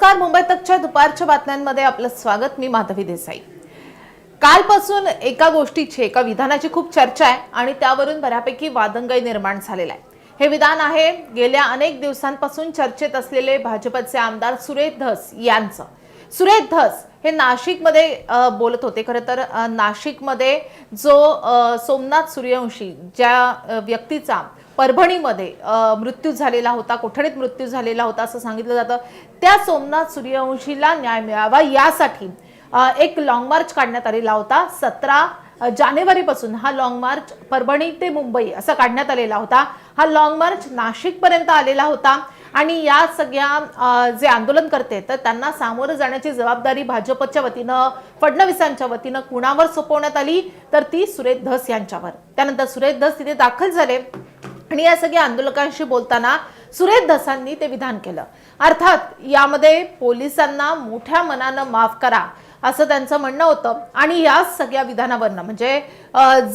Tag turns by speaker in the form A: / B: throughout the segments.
A: नमस्कार. मुंबई तकच्या दुपारच्या बातम्यांमध्ये आपलं स्वागत. मी माधवी देसाई. कालपासून एका गोष्टीची एका विधानाची खूप चर्चा आहे आणि त्यावरून बऱ्यापैकी वादंगय निर्माण झालेला आहे. हे विधान आहे गेल्या अनेक दिवसांपासून चर्चेत असलेले भाजपचे आमदार सुरेश धस यांचं. सुरेश धस हे नाशिकमध्ये बोलत होते. खरं तर नाशिकमध्ये जो सोमनाथ सूर्यवंशी ज्या व्यक्तीचा परभणीमध्ये मृत्यू झालेला होता कोठडीत मृत्यू झालेला होता असं सांगितलं जातं त्या सोमनाथ सूर्यवंशीला न्याय मिळावा यासाठी एक लॉंग मार्च काढण्यात आलेला होता. सतरा जानेवारीपासून हा लॉंग मार्च परभणी ते मुंबई असा काढण्यात आलेला होता. हा लॉंग मार्च नाशिकपर्यंत आलेला होता. आणि या सगळ्या जे आंदोलन करते तर त्यांना सामोरं जाण्याची जबाबदारी भाजपच्या वतीनं फडणवीसांच्या वतीनं कुणावर सोपवण्यात आली? तर ती सुरेश धस यांच्यावर. त्यानंतर सुरेश धस तिथे दाखल झाले. आणि या सगळ्या आंदोलकांशी बोलताना सुरेश धसांनी ते विधान केलं. अर्थात यामध्ये पोलिसांना मोठ्या मनानं माफ करा असं त्यांचं म्हणणं होतं. आणि या सगळ्या विधानावरनं म्हणजे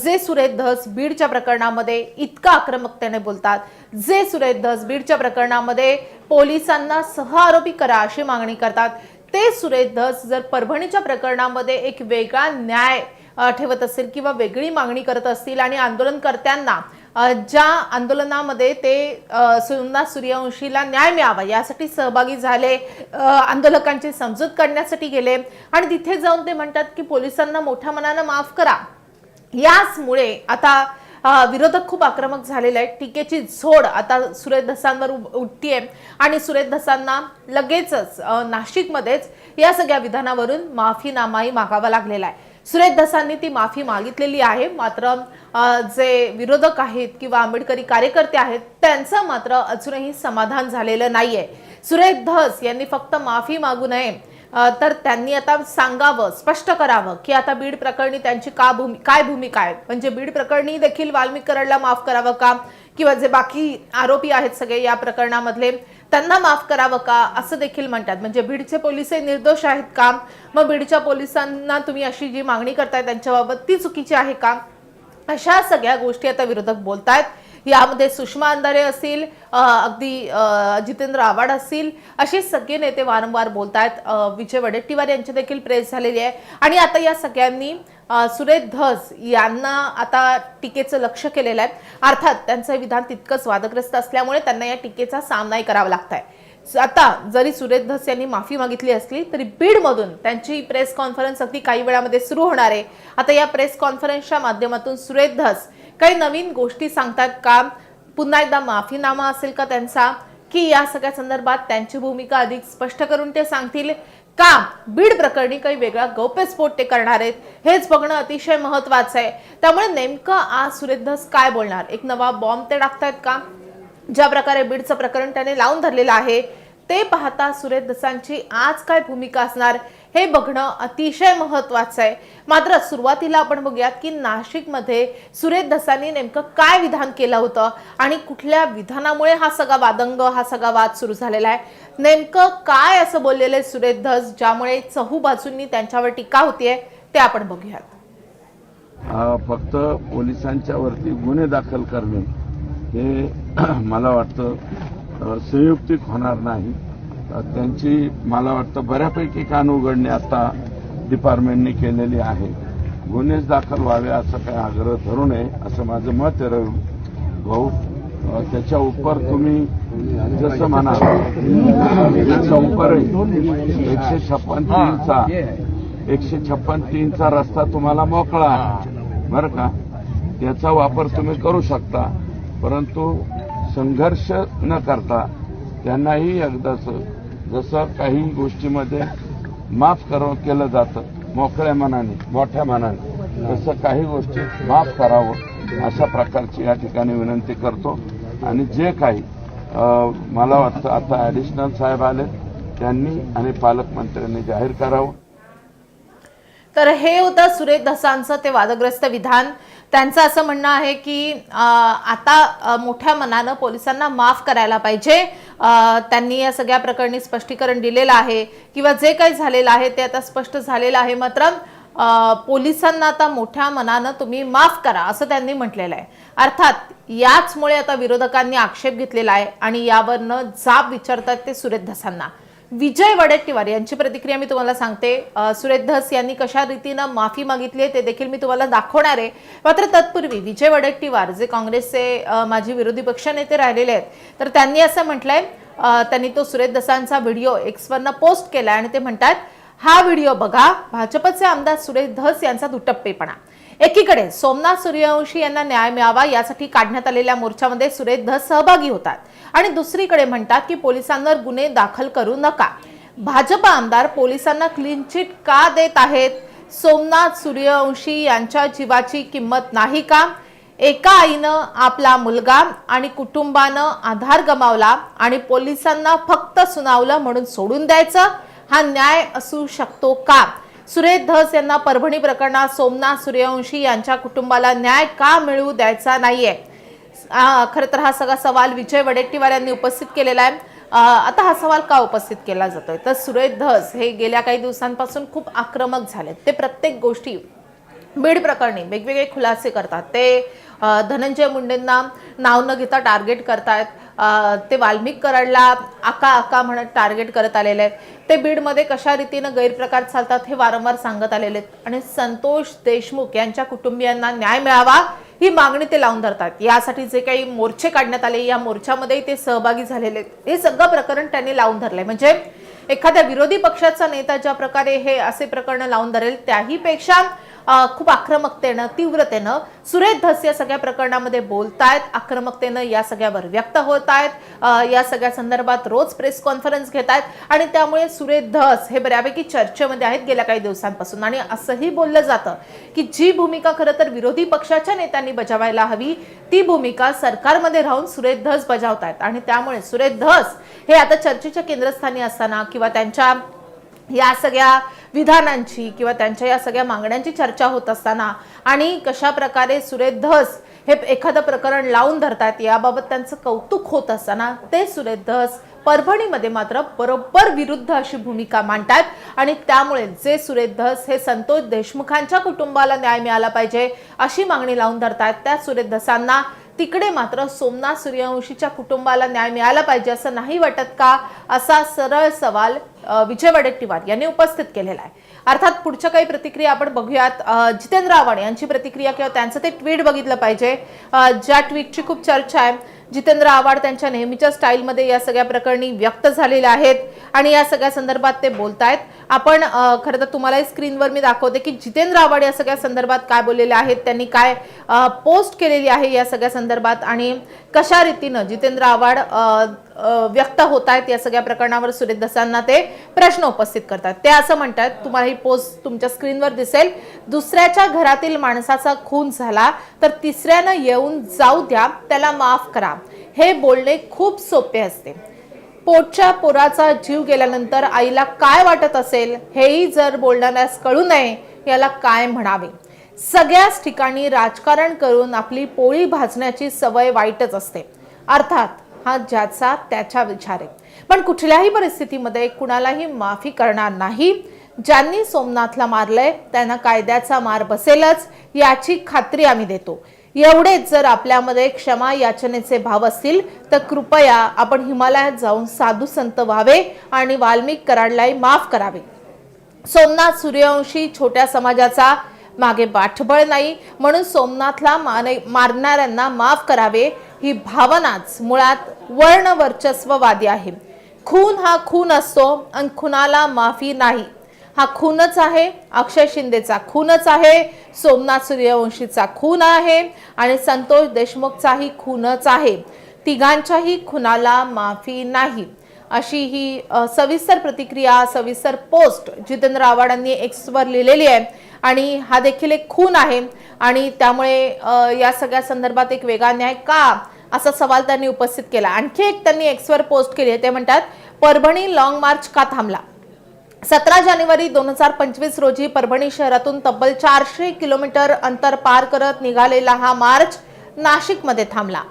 A: जे सुरेश धस बीडच्या प्रकरणामध्ये इतका आक्रमकतेने बोलतात जे सुरेश धस बीडच्या प्रकरणामध्ये पोलिसांना सहआरोपी करा अशी मागणी करतात ते सुरेश धस जर परभणीच्या प्रकरणामध्ये एक वेगळा न्याय ठेवत असेल किंवा वेगळी मागणी करत असतील आणि आंदोलनकर्त्यांना ज्या आंदोलनामध्ये ते अ, सूर्यवंशीला न्याय मिळावा यासाठी सहभागी झाले आंदोलकांची समजूत काढण्यासाठी गेले. आणि तिथे जाऊन ते म्हणतात की पोलिसांना मोठ्या मनानं माफ करा. याचमुळे आता विरोधक खूप आक्रमक झालेले आहेत. टीकेची झोड आता सुरेश धसांवर उठतीये. आणि सुरेश धसांना लगेचच नाशिकमध्येच या सगळ्या विधानावरून माफीनामाही मागावा लागलेला आहे. सुरेश धसांनी ती माफी मागितलेली आहे. मात्र जे विरोधक आहेत किंवा आंबेडकरी कार्यकर्ते आहेत त्यांचं मात्र अजूनही समाधान झालेलं नाहीये. सुरेश धस यांनी फक्त माफी मागू नये. तर त्यांनी आता सांगावं स्पष्ट करावं की आता बीड प्रकरणी त्यांची का भूमी काय भूमिका आहे? म्हणजे बीड प्रकरणी देखील वाल्मिक कराडला माफ करावं का? किंवा जे बाकी आरोपी आहेत सगळे या प्रकरणामधले त्यांना माफ करावं का? असं देखील म्हणतात. म्हणजे बीडचे पोलीस हे निर्दोष आहेत का? मग बीडच्या पोलिसांना तुम्ही अशी जी मागणी करताय त्यांच्याबाबत ती चुकीची आहे का? अशा सगळ्या गोष्टी आता विरोधक बोलतायत. यामध्ये सुषमा अंधारे असतील अगदी जितेंद्र आव्हाड असतील असे सगळे नेते वारंवार बोलतायत. आहेत विजय वडेट्टीवार यांची देखील प्रेस झालेली आहे. आणि आता या सगळ्यांनी सुरेश धस यांना आता टीकेचं लक्ष केलेलं आहे. अर्थात त्यांचं विधान तितकंच वादग्रस्त असल्यामुळे त्यांना या टीकेचा सामनाही करावा लागत आहे आता जरी सुरेश धस यांनी माफी मागितली असली तरी बीडमधून त्यांची प्रेस कॉन्फरन्स अगदी काही वेळामध्ये सुरू होणार आहे. आता या प्रेस कॉन्फरन्सच्या माध्यमातून सुरेश धस काही नवीन गोष्टी सांगतात का? पुन्हा एकदा माफीनामा असेल का त्यांचा? की या सगळ्या संदर्भात त्यांची भूमिका अधिक स्पष्ट करून ते सांगतील? का बीड प्रकरणी काही वेगळा गौप्यस्फोट ते करणार आहेत? हेच बघणं अतिशय महत्वाचं आहे. त्यामुळे नेमकं आज सुरेधस काय बोलणार? एक नवा बॉम्ब ते टाकतायत का? ज्या प्रकारे बीडचं प्रकरण त्याने लावून धरलेलं आहे ते पाहता सुरेश दसांची आज काय भूमिका असणार? हे बघणं अतिशय महत्वाचं आहे. मात्र सुरुवातीला आपण बघूयात की नाशिकमध्ये सुरेश धसानी नेमकं काय विधान केलं होतं आणि कुठल्या विधानामुळे हा सगळा वादंग हा सगळा वाद सुरू झालेला आहे. नेमकं काय असं बोललेलं आहे सुरेश धस ज्यामुळे चहू बाजूंनी त्यांच्यावर टीका होतीये ते आपण बघूयात.
B: फक्त पोलिसांच्या वरती गुन्हे दाखल करणे हे मला वाटतं संयुक्तिक होणार नाही. त्यांची मला वाटतं बऱ्यापैकी कान उघडणे आता डिपार्टमेंटने केलेली आहे. गुन्हेच दाखल व्हावे असं काही आग्रह धरू नये असं माझं मत आहे रवी भाऊ. त्याच्या उपर तुम्ही जसं म्हणा त्याच्या उपर एकशे छप्पन तीनचा एकशे छप्पन तीनचा रस्ता तुम्हाला मोकळा आहे. बरं का? त्याचा वापर तुम्ही करू शकता परंतु संघर्ष न करता त्यांनाही एकदाच जसं काही गोष्टीमध्ये माफ कर केलं जातं. मोकळ्या मनाने मोठ्या मनाने. तसं काही गोष्टी माफ करावं. अशा प्रकारची या ठिकाणी विनंती करतो. आणि जे काही मला वाटतं आता ऍडिशनल साहेब आले त्यांनी आणि पालकमंत्र्यांनी जाहीर करावं.
A: तर हे होतं सुरेश धसांचं ते वादग्रस्त विधान. त्यांचं असं म्हणणं आहे की आता मोठ्या मनानं पोलिसांना माफ करायला पाहिजे. त्यांनी या सगळ्या प्रकरणी स्पष्टीकरण दिलेलं आहे किंवा जे काही झालेलं आहे ते आता स्पष्ट झालेलं आहे. मात्र पोलिसांना आता मोठ्या मनानं तुम्ही माफ करा असं त्यांनी म्हटलेलं आहे. अर्थात याचमुळे आता विरोधकांनी आक्षेप घेतलेला आहे आणि यावरनं जाब विचारतात ते सुरेश धसांना. विजय वडेट्टीवार यांची प्रतिक्रिया मी तुम्हाला सांगते. सुरेश धस यांनी कशा रीतीनं माफी मागितली आहे ते देखील मी तुम्हाला दाखवणार आहे. मात्र तत्पूर्वी विजय वडेट्टीवार जे काँग्रेसचे माजी विरोधी पक्षनेते राहिलेले आहेत तर त्यांनी असं म्हटलंय त्यांनी तो सुरेश दसांचा व्हिडिओ एक्सवरनं पोस्ट केला आणि ते म्हणतात हा व्हिडिओ बघा भाजपचे आमदार सुरेश धस यांचा दुटप्पेपणा. एकीकडे सोमनाथ सूर्यवंशी यांना न्याय मिळावा यासाठी काढण्यात आलेल्या मोर्चामध्ये सुरेश धस सहभागी होतात. आणि दुसरीकडे म्हणतात की पोलिसांवर गुन्हे दाखल करू नका. भाजप आमदार पोलिसांना क्लीन चिट का देत आहेत? सोमनाथ सूर्यवंशी यांच्या जीवाची किंमत नाही का? एका आईनं आपला मुलगा आणि कुटुंबानं आधार गमावला आणि पोलिसांना फक्त सुनावलं म्हणून सोडून द्यायचं? हा न्याय असू शकतो का? सुरेश धस यांना परभणी प्रकरणात सोमनाथ सूर्यवंशी यांच्या कुटुंबाला न्याय का मिळवू द्यायचा नाहीये? आ, खरं तर हा सगळा सवाल विजय वडेट्टीवार यांनी उपस्थित केलेला आहे. आता हा सवाल का उपस्थित केला जातोय? तर सुरेश धस हे गेल्या काही दिवसांपासून खूप आक्रमक झालेत. ते प्रत्येक गोष्टी बीड प्रकरणी वेगवेगळे खुलासे करतात. ते धनंजय मुंडेंना नाव न घेता टार्गेट करतायत. ते वाल्मिक कराडला आका आका म्हणत टार्गेट करत आलेले आहेत. ते बीडमध्ये कशा रीतीनं गैरप्रकार चालतात हे वारंवार सांगत आलेले आहेत. आणि संतोष देशमुख यांच्या कुटुंबियांना न्याय मिळावा ही मागणी ते लावून धरतात. यासाठी जे काही मोर्चे काढण्यात आले या मोर्चामध्ये ते सहभागी झालेले आहेत. हे सगळं प्रकरण त्यांनी लावून धरलंय. म्हणजे एखाद्या विरोधी पक्षाचा नेता ज्या प्रकारे हे असे प्रकरण लावून धरेल त्याहीपेक्षा खूप आक्रमकतेनं तीव्रतेनं सुरेश धस या सगळ्या प्रकरणामध्ये बोलतायत. आक्रमकतेनं या सगळ्यावर व्यक्त होत आहेत या सगळ्या संदर्भात रोज प्रेस कॉन्फरन्स घेत आहेत आणि त्यामुळे सुरेश धस हे बऱ्यापैकी चर्चेमध्ये आहेत गेल्या काही दिवसांपासून. आणि असंही बोललं जातं की जी भूमिका खरं तर विरोधी पक्षाच्या नेत्यांनी बजावायला हवी ती भूमिका सरकारमध्ये राहून सुरेश धस बजावतायत. आणि त्यामुळे सुरेश धस हे आता चर्चेच्या केंद्रस्थानी असताना किंवा त्यांच्या या सगळ्या विधानांची किंवा त्यांच्या या सगळ्या मागण्यांची चर्चा होत असताना आणि कशा प्रकारे सुरेश धस हे एखादं प्रकरण लावून धरतात याबाबत त्यांचं कौतुक होत असताना ते सुरेश धस परभणीमध्ये मात्र बरोबर विरुद्ध अशी भूमिका मांडतात आणि त्यामुळे जे सुरेश धस हे संतोष देशमुखांच्या कुटुंबाला न्याय मिळाला पाहिजे अशी मागणी लावून धरतात त्या सुरेश धसांना तिकडे मात्र सोमनाथ सूर्यवंशीच्या कुटुंबाला न्याय मिळाला पाहिजे असं नाही वाटत का? असा सरळ सवाल विजय वडेट्टीवार यांनी उपस्थित केलेला आहे. अर्थात पुढच्या काही प्रतिक्रिया आपण बघूयात. जितेंद्र आव्हाड यांची प्रतिक्रिया किंवा त्यांचं ते ट्विट बघितलं पाहिजे. ज्या ट्विटची खूप चर्चा आहे. जितेंद्र आव्हाड त्यांच्या नेहमीच्या स्टाईलमध्ये या सगळ्या प्रकरणी व्यक्त झालेल्या आहेत आणि या सगळ्या संदर्भात ते बोलतायत. आपण खरं तर तुम्हालाही स्क्रीनवर मी दाखवते की जितेंद्र आव्हाड या सगळ्या संदर्भात काय बोललेले आहेत त्यांनी काय पोस्ट केलेली आहे या सगळ्या संदर्भात आणि कशा रीतीनं जितेंद्र आव्हाड व्यक्त होत आहेत या सगळ्या प्रकरणावर सुरेश दसांना ते प्रश्न उपस्थित करतात. ते असं म्हणतात तुम्हाला ही पोस्ट तुमच्या स्क्रीनवर दिसेल. दुसऱ्याच्या घरातील माणसाचा खून झाला तर तिसऱ्यानं येऊन जाऊ द्या त्याला माफ करा. हे बोलणे खूप सोपे असते. पोटच्या पोराचा जीव गेल्यानंतर आईला काय वाटत असेल हेही जर बोलणाऱ्यास कळू नये याला काय म्हणावे? सगळ्याच ठिकाणी राजकारण करून आपली पोळी भाजण्याची सवय वाईटच असते. अर्थात हा ज्याचा त्याच्या विचार आहे. पण कुठल्याही परिस्थितीमध्ये कुणालाही माफी करणार नाही. ज्यांनी सोमनाथला मारलंय त्यांना कायद्याचा मार बसेलच याची खात्री आम्ही देतो. एवढेच जर आपल्यामध्ये क्षमा याचनेचे भाव असतील तर कृपया आपण हिमालयात जाऊन साधू संत व्हावे आणि वाल्मिक कराडलाही माफ करावे. सोमनाथ सूर्यवंशी छोट्या समाजाचा मागे पाठबळ नाही म्हणून सोमनाथला माने मारणाऱ्यांना माफ करावे. ही भावनाच मुळात वर्ण वर्चस्ववादी आहे. खून हा खून असतो आणि खुनाला माफी नाही. हा खूनच आहे अक्षय शिंदेचा खूनच आहे सोमनाथ सूर्यवंशीचा खून आहे आणि संतोष देशमुखचाही खूनच आहे. तिघांच्याही खुनाला माफी नाही. अशी ही सविस्तर प्रतिक्रिया सविस्तर पोस्ट जितेंद्र आव्हाडांनी एक्सवर लिहिलेली आहे आणि हा देखील एक खून आहे आणि त्यामुळे या सगळ्या संदर्भात एक वेगळा न्याय का असा सवाल त्यांनी उपस्थित केला. आणखी एक त्यांनी एक्सवर पोस्ट केली आहे ते म्हणतात परभणी लाँग मार्च का थांबला? सतरा जानेवारी दोन हजार पंचवीस रोजी परभणी शहरातून तब्बल चारशे किलोमीटर अंतर पार करत निघालेला हा मार्च नाशिकमध्ये थांबला.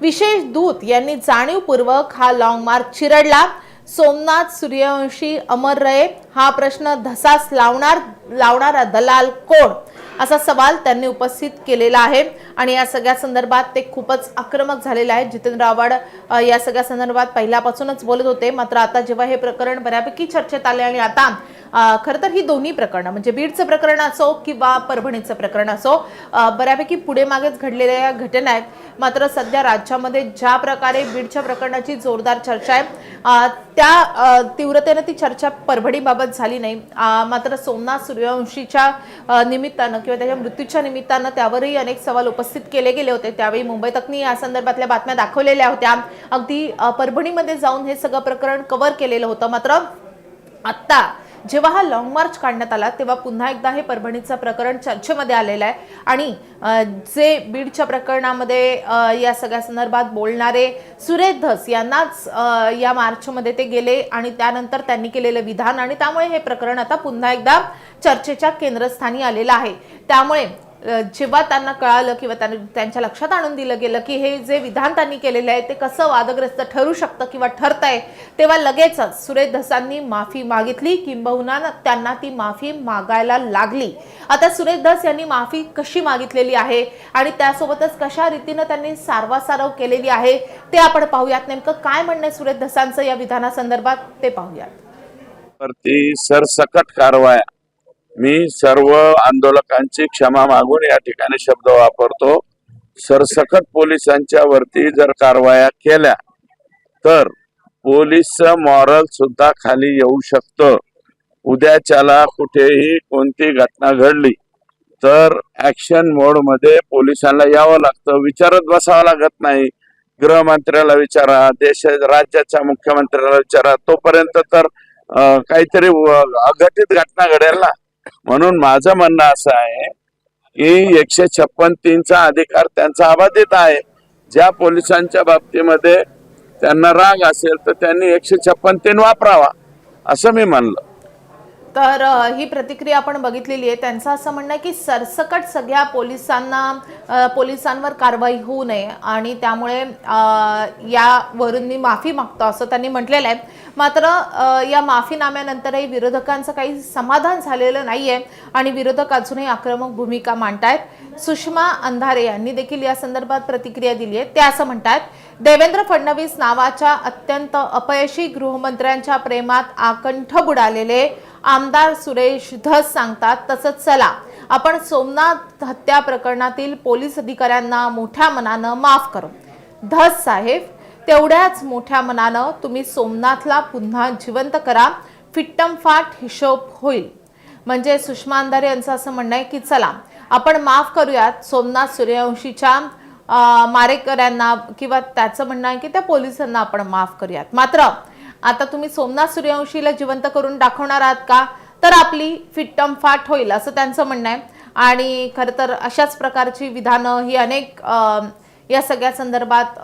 A: विशेष दूत यांनी जाणीवपूर्वक हा लॉंग मार्च चिरडला. सोमनाथ सूर्यवंशी अमर रये हा प्रश्न धसास लावणार लावणारा दलाल कोण? असा सवाल त्यांनी उपस्थित केलेला आहे. आणि या सगळ्या संदर्भात ते खूपच आक्रमक झालेले आहेत. जितेंद्र आव्हाड या सगळ्या संदर्भात पहिल्यापासूनच बोलत होते. मात्र आता जेव्हा हे प्रकरण बऱ्यापैकी चर्चेत आले आणि आता खरं तर ही दोन्ही प्रकरणं म्हणजे बीडचं प्रकरण असो किंवा परभणीचं प्रकरण असो बऱ्यापैकी पुढे मागेच घडलेल्या या घटना आहेत. मात्र सध्या राज्यामध्ये ज्या प्रकारे बीडच्या प्रकरणाची जोरदार चर्चा आहे त्या तीव्रतेनं ती चर्चा परभणीबाबत झाली नाही. मात्र सोमनाथ सूर्यवंशीच्या निमित्तानं किंवा त्याच्या मृत्यूच्या निमित्तानं त्यावरही अनेक सवाल उपस्थित केले गेले होते. त्यावेळी मुंबई तकनी या संदर्भातल्या बातम्या दाखवलेल्या होत्या. अगदी परभणीमध्ये जाऊन हे सगळं प्रकरण कव्हर केलेलं होतं. मात्र आत्ता जेव्हा हा लॉंग मार्च काढण्यात आला तेव्हा पुन्हा एकदा हे परभणीचं प्रकरण चर्चेमध्ये आलेलं आहे. आणि जे बीडच्या प्रकरणामध्ये या सगळ्या संदर्भात बोलणारे सुरेश धस यांनाच या मार्चमध्ये ते गेले आणि त्यानंतर त्यांनी केलेलं विधान आणि त्यामुळे हे प्रकरण आता पुन्हा एकदा चर्चेच्या केंद्रस्थानी आलेलं आहे. त्यामुळे जेव्हा त्यांना कळालं किंवा त्यांना त्यांच्या लक्षात आणून दिलं गेलं की हे जे विधान त्यांनी केलेलं आहे ते कसं वादग्रस्त ठरू शकतं किंवा ठरत आहे तेव्हा लगेचच सुरेश धसांनी माफी मागितली किंबहुना त्यांना ती माफी मागायला लागली. आता सुरेश धस यांनी माफी कशी मागितलेली आहे आणि त्यासोबतच कशा रीतीनं त्यांनी सारवासारव केलेली आहे ते आपण पाहूयात. नेमकं काय म्हणणं सुरेश धसांचं या विधानासंदर्भात ते पाहूयात.
B: सरसकट कारवाया मी सर्व आंदोलकांची क्षमा मागून या ठिकाणी शब्द वापरतो. सरसकट पोलिसांच्या वरती जर कारवाया केल्या तर पोलीसचं मॉरल सुद्धा खाली येऊ शकतं. उद्याच्याला कुठेही कोणती घटना घडली तर ऍक्शन मोडमध्ये पोलिसांना यावं लागतं. विचारत बसावं लागत नाही. गृहमंत्र्याला विचारा देश राज्याच्या मुख्यमंत्र्याला विचारा. तोपर्यंत तर काहीतरी अघटित घटना घडेल ना. म्हणून माझं म्हणणं असं आहे की एकशे छप्पन तीनचा अधिकार त्यांचा अबाधित आहे. ज्या पोलिसांच्या बाबतीमध्ये त्यांना राग असेल तर त्यांनी एकशे छप्पन तीन वापरावा असं मी म्हणलं.
A: तर ही प्रतिक्रिया आपण बघितलेली आहे. त्यांचं असं म्हणणं आहे की सरसकट सगळ्या पोलिसांना पोलिसांवर कारवाई होऊ नये. आणि त्यामुळे यावरून मी माफी मागतो असं त्यांनी म्हटलेलं आहे. मात्र या माफीनाम्यानंतरही विरोधकांचं काही समाधान झालेलं नाही आहे आणि विरोधक अजूनही आक्रमक भूमिका मांडतायत. सुषमा अंधारे यांनी देखील या संदर्भात प्रतिक्रिया दिली आहे. ते असं म्हणतात देवेंद्र फडणवीस नावाच्या अत्यंत अपयशी गृहमंत्र्यांच्या प्रेमात आकंठ बुडालेले आमदार सुरेश धस सांगतात तसंच चला आपण सोमनाथ हत्या प्रकरणातील पोलीस अधिकाऱ्यांना मोठ्या मनानं माफ करू. धस साहेब तेवढ्याच मोठ्या मनानं तुम्ही सोमनाथला पुन्हा जिवंत करा फिट्टमफाट हिशोब होईल. म्हणजे सुषमा अंधारे यांचं असं म्हणणं आहे की चला आपण माफ करूयात सोमनाथ सूर्यवंशीच्या मारेकऱ्यांना किंवा त्याचं म्हणणं आहे की त्या पोलिसांना आपण माफ करूयात. मात्र आता तुम्ही सोमनाथ सूर्यवंशीला जिवंत करून दाखवणार आहात का? तर आपली फिट्टम फाट होईल असं त्यांचं म्हणणं आहे. आणि खरं तर अशाच प्रकारची विधानं ही अनेक या सगळ्या संदर्भात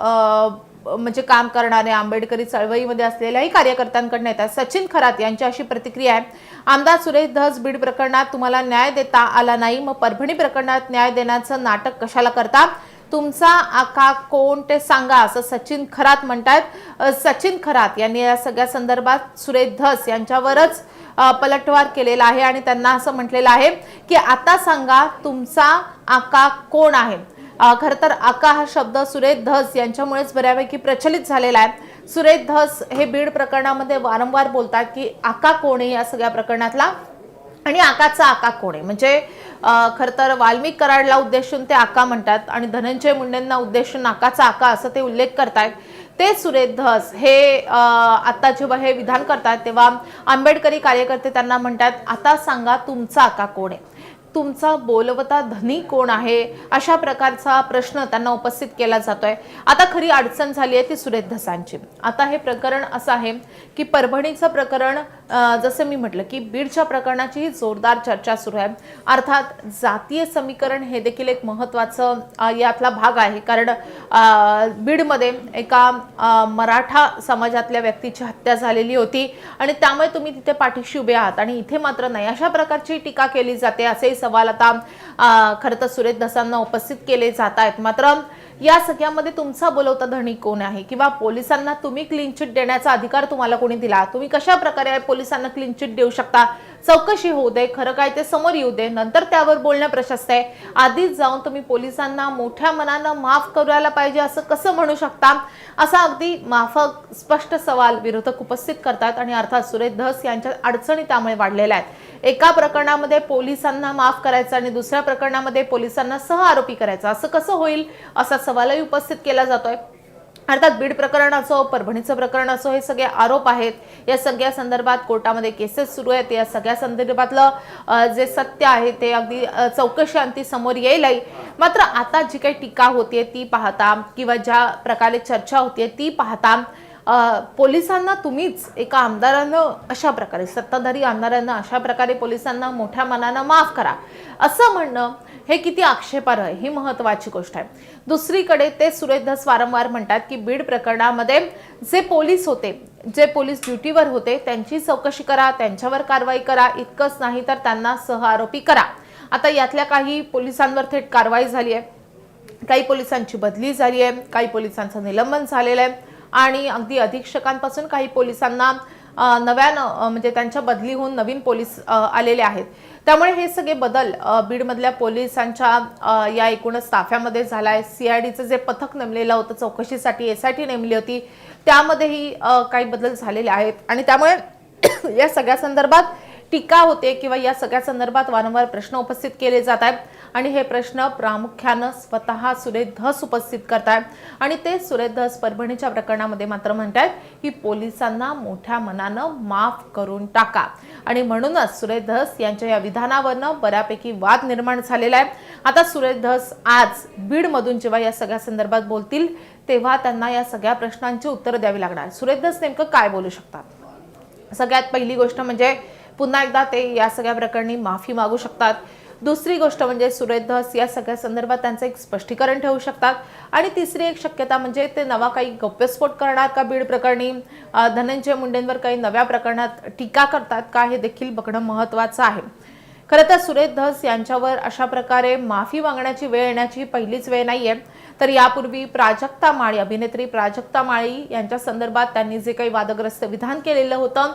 A: म्हणजे काम करणारे आंबेडकरी चळवळीमध्ये असलेल्याही कार्यकर्त्यांकडनं येतात. सचिन खरात यांची अशी प्रतिक्रिया आहे. आमदार सुरेश धस बीड प्रकरणात तुम्हाला न्याय देता आला नाही मग परभणी प्रकरणात न्याय देण्याचं नाटक कशाला करता? तुमचा आका कोण ते सांगा असं सचिन खरात म्हणतात सचिन खरात यांनी या सगळ्या संदर्भात सुरेश धस यांच्यावरच पलटवार केलेला आहे आणि त्यांना असं म्हटलेलं आहे की आता सांगा तुमचा आका कोण आहे. खरं तर आका हा शब्द सुरेश धस यांच्यामुळेच बऱ्यापैकी प्रचलित झालेला आहे. सुरेश धस हे बीड प्रकरणामध्ये वारंवार बोलतात की आका कोण आहे या सगळ्या प्रकरणातला आणि आकाचा आका कोण आहे. म्हणजे खरं तर वाल्मिक कराडला उद्देशून ते आका म्हणतात आणि धनंजय मुंडेंना उद्देशून आकाचा आका असं ते उल्लेख करतायत. ते सुरेश धस हे आता जेव्हा हे विधान करतात तेव्हा आंबेडकरी कार्यकर्ते त्यांना म्हणतात आता सांगा तुमचा आका कोण आहे? तुमचा बोलवता धनी कोण आहे? अशा प्रकारचा प्रश्न त्यांना उपस्थित केला जातोय. आता खरी अडचण झाली आहे ती सुरेश धसांची. आता हे प्रकरण असं आहे की परभणीचं प्रकरण जसं मी म्हटलं की बीडच्या प्रकरणाची जोरदार चर्चा सुरू आहे. अर्थात जातीय समीकरण हे देखील एक महत्त्वाचं यातला भाग आहे. कारण बीडमध्ये एका मराठा समाजातल्या व्यक्तीची हत्या झालेली होती आणि त्यामुळे तुम्ही तिथे पाठीशी उभे आहात आणि इथे मात्र नाही. अशा प्रकारची टीका केली जाते असेही सवाल आता खरं तर सुरेश दसांना उपस्थित केले जात आहेत. मात्र या सगळ्यामध्ये तुमचा बोलवता धणी कोण आहे? किंवा पोलिसांना तुम्ही क्लीन चिट देण्याचा अधिकार तुम्हाला कोणी दिला? तुम्ही कशा प्रकारे पोलिसांना क्लीन चिट देऊ शकता? चौकशी होऊ दे खरं काय ते समोर येऊ दे नंतर त्यावर बोलणं प्रशस्त आहे. आधीच जाऊन तुम्ही पोलिसांना मोठ्या मनानं माफ करायला पाहिजे असं कसं म्हणू शकता? असा अगदी माफक स्पष्ट सवाल विरोधक उपस्थित करतात आणि अर्थात सुरेश धस यांच्या अडचणी त्यामुळे वाढलेल्या आहेत. एका प्रकरणामध्ये पोलिसांना माफ करायचं आणि दुसऱ्या प्रकरणामध्ये पोलिसांना सह आरोपी करायचा असं कसं होईल? असा सवालही उपस्थित केला जातोय. अर्थात बीड प्रकरण असो परभणीचं प्रकरण असो हे सगळे आरोप आहेत. या सगळ्या संदर्भात कोर्टामध्ये केसेस सुरू आहेत. या सगळ्या संदर्भातलं जे सत्य आहे ते अगदी चौकशी अंती समोर येईलही मात्र आता जी काही टीका होतीये ती पाहता किंवा ज्या प्रकारे चर्चा होतीये ती पाहता पोलिसांना तुम्हीच एका आमदारानं अशा प्रकारे सत्ताधारी आमदारांना अशा प्रकारे पोलिसांना मोठ्या मनानं माफ करा. असं म्हणणं हे किती आक्षेपार्ह आहे ही महत्वाची गोष्ट आहे. दुसरीकडे ते सुरेश धस वारंवार म्हणतात की बीड प्रकरणामध्ये जे पोलीस होते जे पोलीस ड्युटीवर होते त्यांची चौकशी करा त्यांच्यावर कारवाई करा इतकंच नाही तर त्यांना सह आरोपी करा. आता यातल्या काही पोलिसांवर थेट कारवाई झाली आहे. काही पोलिसांची बदली झाली आहे काही पोलिसांचं निलंबन झालेलं आहे. आणि अगदी अधीक्षकांपासून काही पोलिसांना नव्यानं म्हणजे त्यांच्या बदली होऊन नवीन पोलीस आलेले आहेत. त्यामुळे हे सगळे बदल बीडमधल्या पोलिसांच्या या एकूणच ताफ्यामध्ये आय डीचं जे पथक नेमलेलं होतं चौकशीसाठी एस आय टी नेमली होती त्यामध्येही काही बदल झालेले आहेत. आणि त्यामुळे या सगळ्या संदर्भात टीका होते किंवा या सगळ्या संदर्भात वारंवार प्रश्न उपस्थित केले जात आहेत. आणि हे प्रश्न प्रामुख्यानं स्वतः सुरेश धस उपस्थित करतायत. आणि ते सुरेश धस परभणीच्या प्रकरणामध्ये मात्र म्हणतात की पोलिसांना मोठ्या मनानं माफ करून टाका. आणि म्हणूनच सुरेश धस यांच्या या विधानावरनं बऱ्यापैकी वाद निर्माण झालेला आहे. आता सुरेश धस आज बीडमधून जेव्हा या सगळ्या संदर्भात बोलतील तेव्हा त्यांना या सगळ्या प्रश्नांची उत्तरं द्यावी लागणार. सुरेश धस नेमकं काय बोलू शकतात? सगळ्यात पहिली गोष्ट म्हणजे पुन्हा एकदा ते या सगळ्या प्रकरणी माफी मागू शकतात. दुसरी गोष्ट म्हणजे सुरेश धस या सगळ्या संदर्भात त्यांचं एक स्पष्टीकरण ठेवू शकतात. आणि तिसरी एक शक्यता म्हणजे ते नवा काही गप्यस्फोट करणार का बीड प्रकरणी? धनंजय मुंडेंवर काही नव्या प्रकरणात टीका करतात का हे देखील बघणं महत्त्वाचं आहे. खरं तर सुरेश धस यांच्यावर अशा प्रकारे माफी मागण्याची वेळ येण्याची पहिलीच वेळ नाहीये. तर यापूर्वी प्राजक्ता माळी अभिनेत्री प्राजक्ता माळी यांच्या संदर्भात त्यांनी जे काही वादग्रस्त विधान केलेलं होतं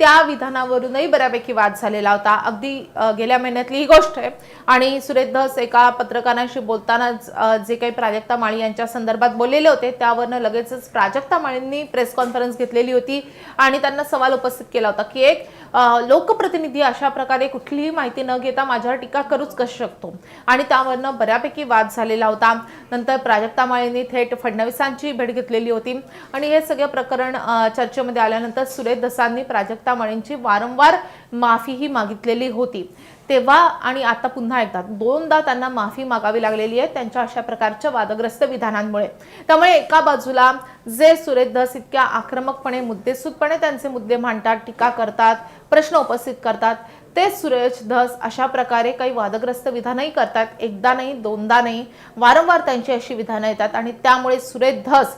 A: त्या विधानावरूनही बऱ्यापैकी वाद झालेला होता. अगदी गेल्या महिन्यातली ही गोष्ट आहे. आणि सुरेश धस एका पत्रकारांशी बोलतानाच जे काही प्राजक्ता माळी यांच्या संदर्भात बोललेले होते त्यावरनं लगेचच प्राजक्ता माळींनी प्रेस कॉन्फरन्स घेतलेली होती आणि त्यांना सवाल उपस्थित केला होता की एक लोकप्रतिनिधी अशा प्रकारे कुठलीही माहिती न घेता माझ्यावर टीका करूच कसं शकतो. आणि त्यावरनं बऱ्यापैकी वाद झालेला होता. नंतर प्राजक्ता माळेंनी थेट फडणवीसांची भेट घेतलेली होती. आणि हे सगळं प्रकरण चर्चेमध्ये आल्यानंतर सुरेश दसांनी प्राजक्ता माळेंची वारंवार माफीही मागितलेली होती. तेव्हा आणि आता पुन्हा एकदा दोनदा त्यांना माफी मागावी लागलेली आहे त्यांच्या अशा प्रकारच्या वादग्रस्त विधानांमुळे. त्यामुळे एका बाजूला जे सुरेश धस इतक्या आक्रमकपणे मुद्देसूदपणे त्यांचे मुद्दे मांडतात टीका करतात प्रश्न उपस्थित करतात ते सुरेश धस अशा प्रकारे काही वादग्रस्त विधानही करतात. एकदा नाही दोनदा नाही वारंवार त्यांची अशी विधानं येतात आणि त्यामुळे सुरेश धस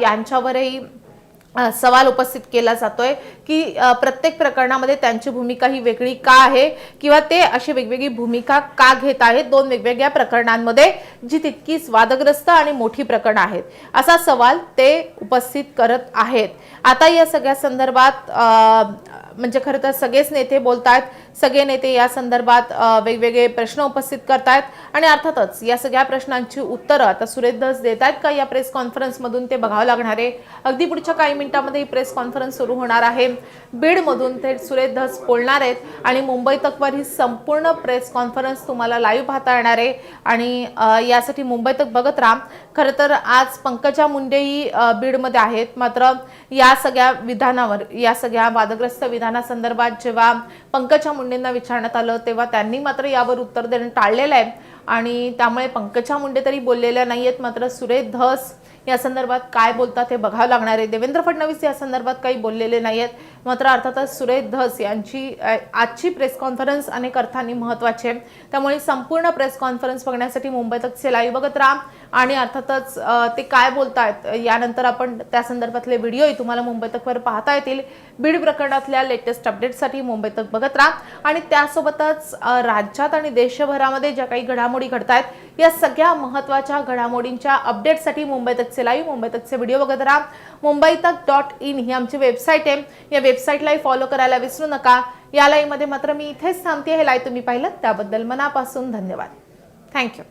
A: यांच्यावरही सवाल उपस्थित केला जातोय की प्रत्येक प्रकरणामध्ये त्यांची भूमिका ही वेगळी का आहे? किंवा ते अशी वेगवेगळी भूमिका का घेत आहेत? दोन वेगवेगळ्या प्रकरणांमध्ये जी तितकीच वादग्रस्त आणि मोठी प्रकरणं आहेत. असा सवाल ते उपस्थित करत आहेत. आता या सगळ्या संदर्भात म्हणजे खरं तर सगळेच नेते बोलतात सगळे नेते या संदर्भात वेगवेगळे प्रश्न उपस्थित करतायत. आणि अर्थातच या सगळ्या प्रश्नांची उत्तरं आता सुरेश देत आहेत का या प्रेस कॉन्फरन्समधून ते बघावं लागणार आहे? अगदी पुढच्या काही मिनिटांमध्ये ही प्रेस कॉन्फरन्स सुरू होणार आहे. बीडमधून ते सुरेश धस बोलणार आहेत. आणि मुंबई तकवर ही संपूर्ण प्रेस कॉन्फरन्स तुम्हाला लाईव्ह पाहता येणार आहे. आणि यासाठी मुंबई तक बघत राहा. खरं तर आज पंकजा मुंडेही बीडमध्ये आहेत. मात्र या सगळ्या विधानावर या सगळ्या वादग्रस्त विधानासंदर्भात जेव्हा पंकजा मुंडेंना विचारण्यात आलं तेव्हा त्यांनी मात्र यावर उत्तर देणं टाळलेलं आहे. आणि त्यामुळे पंकजा मुंडे तरी बोललेल्या नाही आहेत मात्र सुरेश धस या संदर्भात काय बोलतात हे बघावं लागणार आहे. देवेंद्र फडणवीस या संदर्भात काही बोललेले नाही आहेत मात्र अर्थातच सुरेश धस यांची आजची प्रेस कॉन्फरन्स अनेक अर्थांनी महत्त्वाची आहे. त्यामुळे संपूर्ण प्रेस कॉन्फरन्स बघण्यासाठी मुंबईतच लाईव्ह बघत राहा. आणि अर्थातच ते काय बोलतायत यानंतर आपण त्या संदर्भातले व्हिडिओही तुम्हाला मुंबई तकवर पाहता येतील. बीड प्रकरणातल्या लेटेस्ट अपडेटसाठी मुंबई तक बघत राहा. आणि त्यासोबतच राज्यात आणि देशभरामध्ये ज्या काही घडामोडी घडत आहेत या सगळ्या महत्त्वाच्या घडामोडींच्या अपडेटसाठी मुंबई तकचे लाईव्ह मुंबई तकचे व्हिडिओ बघत राहा. मुंबई तक डॉट इन ही आमची वेबसाईट आहे. या वेबसाईटलाही फॉलो करायला विसरू नका. या लाईव्हमध्ये मात्र मी इथेच थांबते. हे लाईव्ह तुम्ही पाहिलं त्याबद्दल मनापासून धन्यवाद. थँक्यू